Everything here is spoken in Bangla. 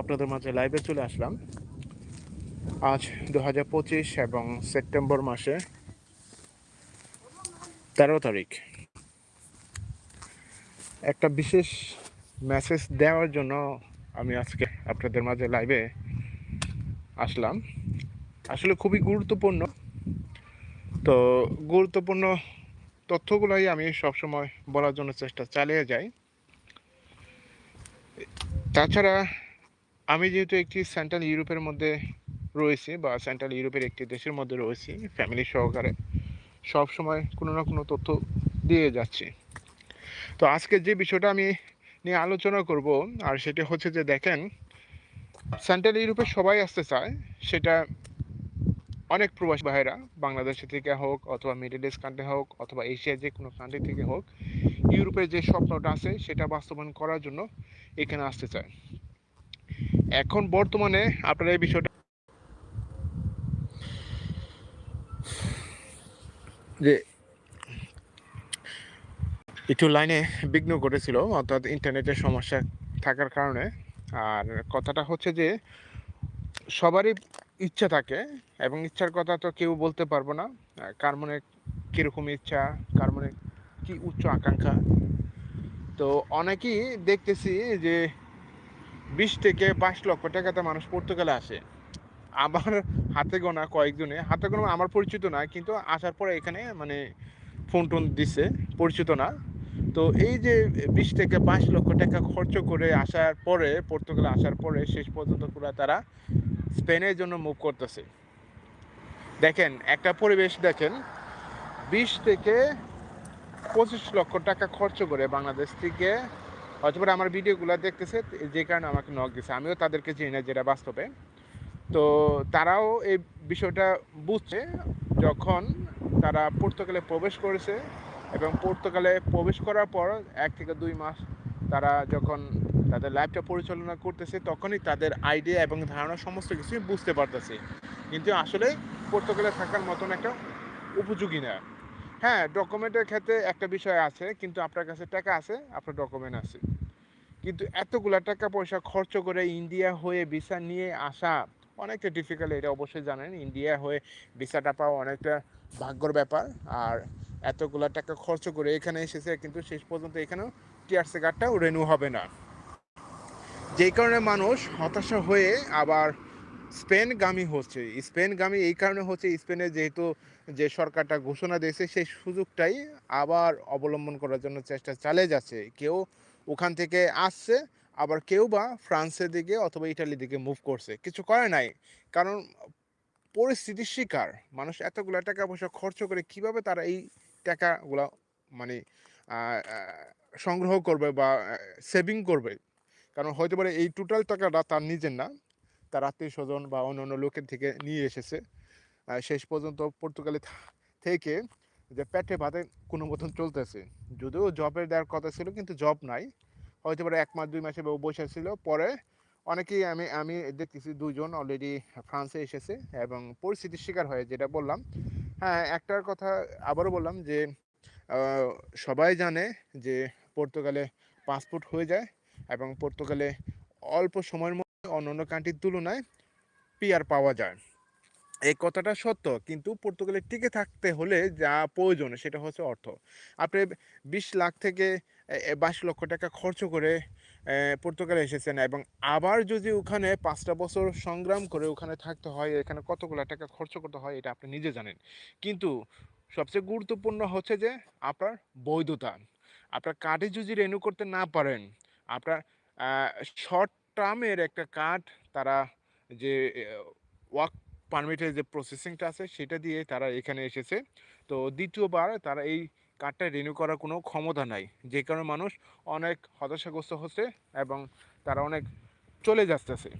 আপনাদের মাঝে লাইভে চলে আসলাম। আজ দু পঁচিশ এবং সেপ্টেম্বর মাসে তেরো তারিখ। একটা বিশেষ মেসেজ দেওয়ার জন্য আমি আজকে আপনাদের মাঝে লাইভে আসলাম। আসলে খুবই গুরুত্বপূর্ণ। তো গুরুত্বপূর্ণ তথ্যগুলোই আমি সবসময় বলার জন্য চেষ্টা চালিয়ে যাই। তাছাড়া আমি যেহেতু একটি সেন্ট্রাল ইউরোপের মধ্যে রয়েছি বা সেন্ট্রাল ইউরোপের একটি দেশের মধ্যে রয়েছি ফ্যামিলি সহকারে সব সময় কোনো না কোনো তথ্য দিয়ে যাচ্ছি। তো আজকে যে বিষয়টা আমি নিয়ে আলোচনা করব, আর সেটা হচ্ছে যে দেখেন, সেন্ট্রাল ইউরোপে সবাই আসতে চায়, সেটা অনেক প্রবাসী ভাইরা বাংলাদেশ থেকে হোক অথবা মিডল ইস্ট কান্ট্রি হোক অথবা এশিয়ার যে কোনো কান্ট্রি থেকে হোক, ইউরোপের যে স্বপ্নটা আছে সেটা বাস্তবায়ন করার জন্য এখানে আসতে চায়। এখন বর্তমানে আপনারা এই বিষয়টা যে একটু লাইনে বিঘ্ন ঘটেছিল, অর্থাৎ ইন্টারনেটের সমস্যা থাকার কারণে। আর কথাটা হচ্ছে যে, সবারই ইচ্ছা থাকে এবং ইচ্ছার কথা তো কেউ বলতে পারব না। কার মনে কীরকম ইচ্ছা, কার মনে কী উচ্চ আকাঙ্ক্ষা? তো অনেকেই দেখতেছি যে বিশ থেকে বাইশ লক্ষ টাকাতে মানুষ পর্তুগালে আসে। আমার হাতে গোনা কয়েকজনে, হাতে গোনা আমার পরিচিত না, কিন্তু আসার পরে এখানে মানে ফোন টোন দিছে, পরিচিত না। তো এই যে বিশ থেকে বাইশ লক্ষ টাকা খরচ করে আসার পরে, পর্তুগালে আসার পরে শেষ পর্যন্ত পুরো তারা স্পেনের জন্য মুভ করতেছে। দেখেন, একটা পরিবেশ দেখেন, বিশ থেকে পঁচিশ লক্ষ টাকা খরচ করে বাংলাদেশ থেকে হয়তো আমার ভিডিওগুলো দেখতেছে, যে কারণে আমাকে নক দিছে। আমিও তাদেরকে চিনি না যেটা বাস্তবে। তো তারাও এই বিষয়টা বুঝছে, যখন তারা পর্তুগালে প্রবেশ করেছে এবং পর্তুগালে প্রবেশ করার পর এক থেকে দুই মাস তারা যখন তাদের লাইফটা পরিচালনা করতেছে, তখনই তাদের আইডিয়া এবং ধারণা সমস্ত কিছুই বুঝতে পারতেছে। কিন্তু আসলে পর্তুগালে থাকার মতন একটা উপযোগী না। হ্যাঁ ডকুমেন্টের ক্ষেত্রে একটা বিষয় আছে, কিন্তু আপনার কাছে টাকা আছে, আপনার ডকুমেন্ট আছে। কিন্তু এতগুলা টাকা পয়সা খরচ করে ইন্ডিয়া হয়ে ভিসা নিয়ে আসা অনেকটা ডিফিকাল্ট এটা অবশ্যই জানেন। ইন্ডিয়া হয়ে ভিসাটা পাওয়া অনেকটা ভাগ্যর ব্যাপার। আর এতগুলা টাকা খরচ করে এখানে এসেছে, কিন্তু শেষ পর্যন্ত এখানেও টিআরসি কার্ডটাও রেনু হবে না। যেই কারণে মানুষ হতাশা হয়ে আবার স্পেনগামী হচ্ছে। স্পেনগামী এই কারণে হচ্ছে স্পেনে যেহেতু যে সরকারটা ঘোষণা দিয়েছে, সেই সুযোগটাই আবার অবলম্বন করার জন্য চেষ্টা চালিয়ে যাচ্ছে। কেউ ওখান থেকে আসছে, আবার কেউ বা ফ্রান্সের দিকে অথবা ইটালির দিকে মুভ করছে। কিছু করে নাই। কারণ পরিস্থিতির শিকার। মানুষ এতগুলো টাকা পয়সা খরচ করে কীভাবে তারা এই টাকাগুলো মানে সংগ্রহ করবে বা সেভিং করবে? কারণ হয়তো পারে এই টোটাল টাকাটা তার নিজের না। তার আত্মীয় স্বজন বা অন্য অন্য লোকের থেকে নিয়ে এসেছে। শেষ পর্যন্ত পর্তুগালে থেকে যে পেটে ভাতে কোনো মতন চলতেছে। যদিও জবের দেওয়ার কথা ছিল, কিন্তু জব নাই। হয়তো পারে এক মাস, দুই মাসে বসে ছিল। পরে অনেকেই আমি আমি দেখতেছি দুজন অলরেডি ফ্রান্সে এসেছে এবং পরিস্থিতির শিকার হয়ে, যেটা বললাম। হ্যাঁ একটার কথা আবারও বললাম যে সবাই জানে যে পর্তুগালে পাসপোর্ট হয়ে যায় এবং পর্তুগালে অল্প সময়ের অন্য অন্য কান্ট্রির তুলনায় পিয়ার পাওয়া যায়। এই কথাটা সত্য, কিন্তু পর্তুগালে টিকে থাকতে হলে যা প্রয়োজন সেটা হচ্ছে অর্থ। আপনি বিশ লাখ থেকে বাইশ লক্ষ টাকা খরচ করে পর্তুগালে এসেছেন এবং আবার যদি ওখানে পাঁচটা বছর সংগ্রাম করে ওখানে থাকতে হয়, এখানে কতগুলো টাকা খরচ করতে হয়, এটা আপনি নিজে জানেন। কিন্তু সবচেয়ে গুরুত্বপূর্ণ হচ্ছে যে আপনার বৈধতা। আপনার কার্ডে যদি রেনু করতে না পারেন, আপনার শর্ট টার্মের একটা কাঠ তারা যে ওয়ার্ক পারমিটের যে প্রসেসিংটা আছে সেটা দিয়ে তারা এখানে এসেছে। তো দ্বিতীয়বার তারা এই কার্ডটা রিনিউ করার কোনো ক্ষমতা নাই। যে কারণে মানুষ অনেক হতাশাগ্রস্ত হচ্ছে এবং তারা অনেক চলে যাচ্ছে।